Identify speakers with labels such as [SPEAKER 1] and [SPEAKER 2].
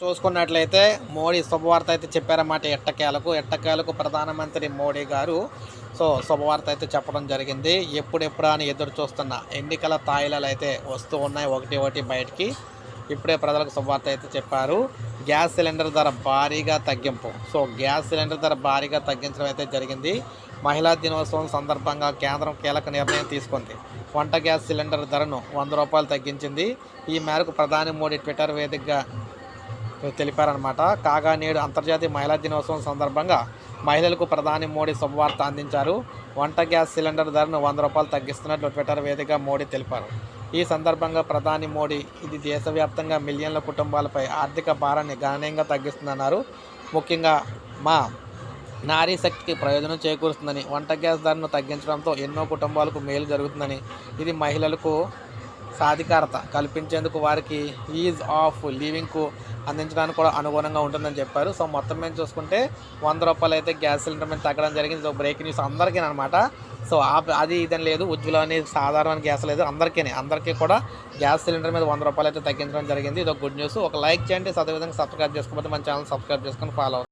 [SPEAKER 1] చూసుకున్నట్లయితే మోడీ శుభవార్త అయితే చెప్పారన్నమాట ఎట్టకేలకు. ఎట్టకేలకు ప్రధానమంత్రి మోడీ గారు సో శుభవార్త అయితే చెప్పడం జరిగింది. ఎప్పుడెప్పుడు అని ఎదురు చూస్తున్న ఎన్నికల తాయిలాలు అయితే వస్తూ ఉన్నాయి ఒకటి ఒకటి బయటికి. ఇప్పుడే ప్రజలకు శుభవార్త అయితే చెప్పారు. గ్యాస్ సిలిండర్ ధర భారీగా తగ్గింపు. సో గ్యాస్ సిలిండర్ ధర భారీగా తగ్గించడం అయితే జరిగింది. మహిళా దినోత్సవం సందర్భంగా కేంద్రం కీలక నిర్ణయం తీసుకుంది. వంట గ్యాస్ సిలిండర్ ధరను వంద రూపాయలు తగ్గించింది. ఈ మేరకు ప్రధాని మోడీ ట్విట్టర్ వేదికగా తెలిపారనమాట కాగా నేడు అంతర్జాతీయ మహిళా దినోత్సవం సందర్భంగా మహిళలకు ప్రధాని మోడీ శుభవార్త అందించారు. వంట గ్యాస్ సిలిండర్ ధరను వంద రూపాయలు తగ్గిస్తున్నట్లు ట్విట్టర్ వేదికగా మోడీ తెలిపారు. ఈ సందర్భంగా ప్రధాని మోడీ ఇది దేశవ్యాప్తంగా మిలియన్ల కుటుంబాలపై ఆర్థిక భారాన్ని గణనీయంగా తగ్గిస్తుందన్నారు. ముఖ్యంగా మా నారీ శక్తికి ప్రయోజనం చేకూరుస్తుందని వంట గ్యాస్ ధరను తగ్గించడంతో ఎన్నో కుటుంబాలకు మేలు జరుగుతుందని ఇది మహిళలకు సాధికారత కల్పించేందుకు వారికి ఈజ్ ఆఫ్ లివింగ్కు అందించడానికి కూడా అనుగుణంగా ఉంటుందని చెప్పారు. సో మొత్తం మీద చూసుకుంటే వంద రూపాయలు అయితే గ్యాస్ సిలిండర్ మీద తగ్గడం జరిగింది. సో బ్రేక్ న్యూస్ అందరికీ అనమాట సో ఆ- అది ఇదని లేదు. ఉజ్వల సాధారణ గ్యాస్ లేదు. అందరికీ అందరికీ కూడా గ్యాస్ సిలిండర్ మీద వంద రూపాయలు అయితే తగ్గించడం జరిగింది. ఇది ఒక గుడ్ న్యూస్. ఒక లైక్ చేయండి. అదేవిధంగా సబ్స్క్రైబ్ చేసుకోకపోతే మన ఛానల్ సబ్స్క్రైబ్ చేసుకొని ఫాలో